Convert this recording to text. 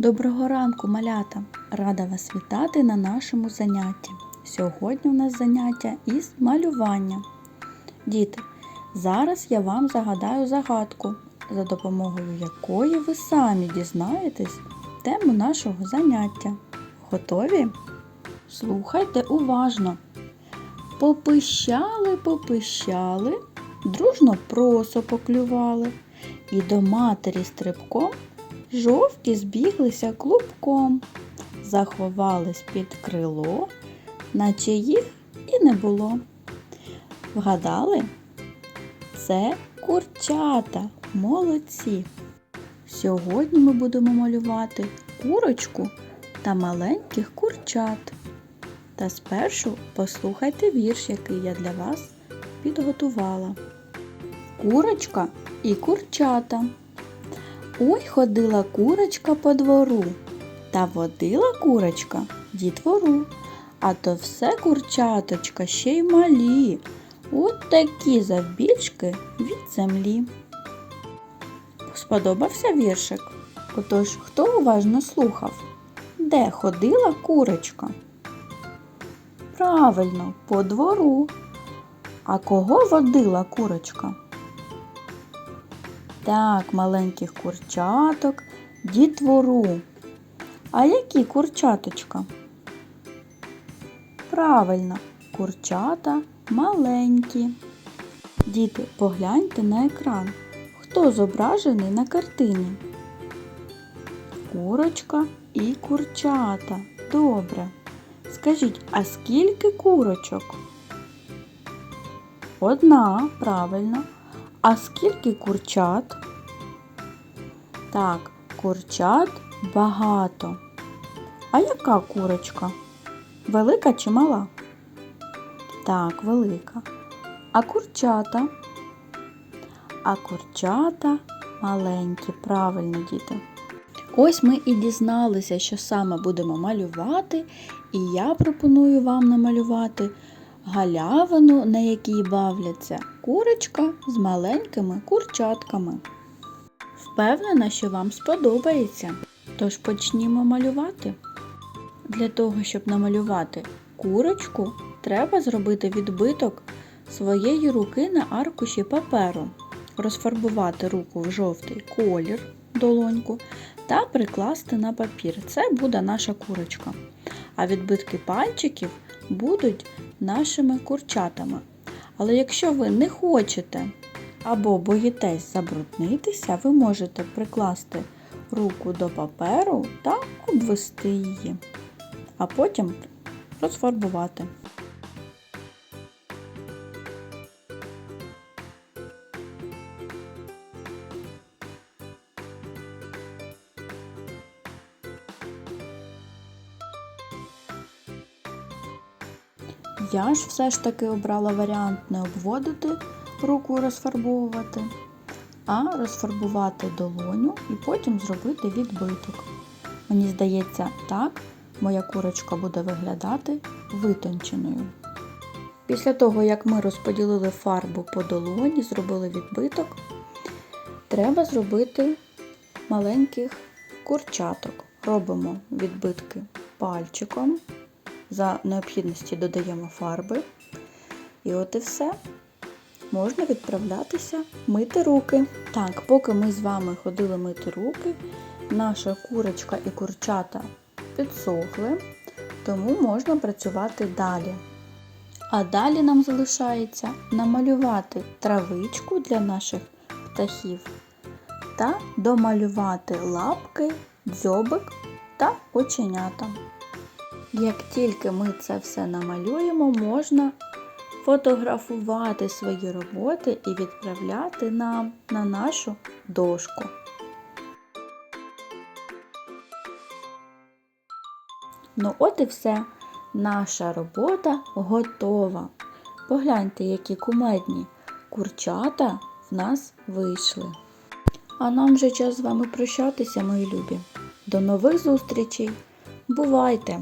Доброго ранку, малята! Рада вас вітати на нашому занятті. Сьогодні у нас заняття із малювання. Діти, зараз я вам загадаю загадку, за допомогою якої ви самі дізнаєтесь тему нашого заняття. Готові? Слухайте уважно. Попищали, попищали, дружно просо поклювали, і до матері стрибком жовті збіглися клубком, заховались під крило, наче їх і не було. Вгадали? Це курчата, молодці. Сьогодні ми будемо малювати курочку та маленьких курчат. Та спершу послухайте вірш, який я для вас підготувала. Курочка і курчата. Ой ходила курочка по двору, та водила курочка дітвору. А то все курчаточка ще й малі, от такі завбільшки від землі. Сподобався віршик? Отож, хто уважно слухав? Де ходила курочка? Правильно, по двору. А кого водила курочка? Так, маленьких курчаток, дітвору. А які курчаточка? Правильно, курчата маленькі. Діти, погляньте на екран. Хто зображений на картині? Курочка і курчата. Добре. Скажіть, а скільки курочок? Одна, правильно. А скільки курчат? Так, курчат багато. А яка курочка? Велика чи мала? Так, велика. А курчата? А курчата маленькі, правильно, діти. Ось ми і дізналися, що саме будемо малювати, і я пропоную вам намалювати галявину, на якій бавляться курочка з маленькими курчатками. Впевнена, що вам сподобається. Тож почнімо малювати. Для того, щоб намалювати курочку, треба зробити відбиток своєї руки на аркуші паперу, розфарбувати руку в жовтий колір, долоньку, та прикласти на папір. Це буде наша курочка. А відбитки пальчиків будуть нашими курчатами. Але якщо ви не хочете або боїтесь забруднитися, ви можете прикласти руку до паперу та обвести її, а потім розфарбувати. Я ж все ж таки обрала варіант не обводити руку розфарбовувати, а розфарбувати долоню і потім зробити відбиток. Мені здається, так моя курочка буде виглядати витонченою. Після того, як ми розподілили фарбу по долоні, зробили відбиток, треба зробити маленьких курчаток. Робимо відбитки пальчиком. За необхідності додаємо фарби. І от і все. Можна відправлятися мити руки. Так, поки ми з вами ходили мити руки, наша курочка і курчата підсохли, тому можна працювати далі. А далі нам залишається намалювати травичку для наших птахів та домалювати лапки, дзьобик та оченята. Як тільки ми це все намалюємо, можна фотографувати свої роботи і відправляти нам на нашу дошку. Ну от і все. Наша робота готова. Погляньте, які кумедні курчата в нас вийшли. А нам вже час з вами прощатися, мої любі. До нових зустрічей! Бувайте!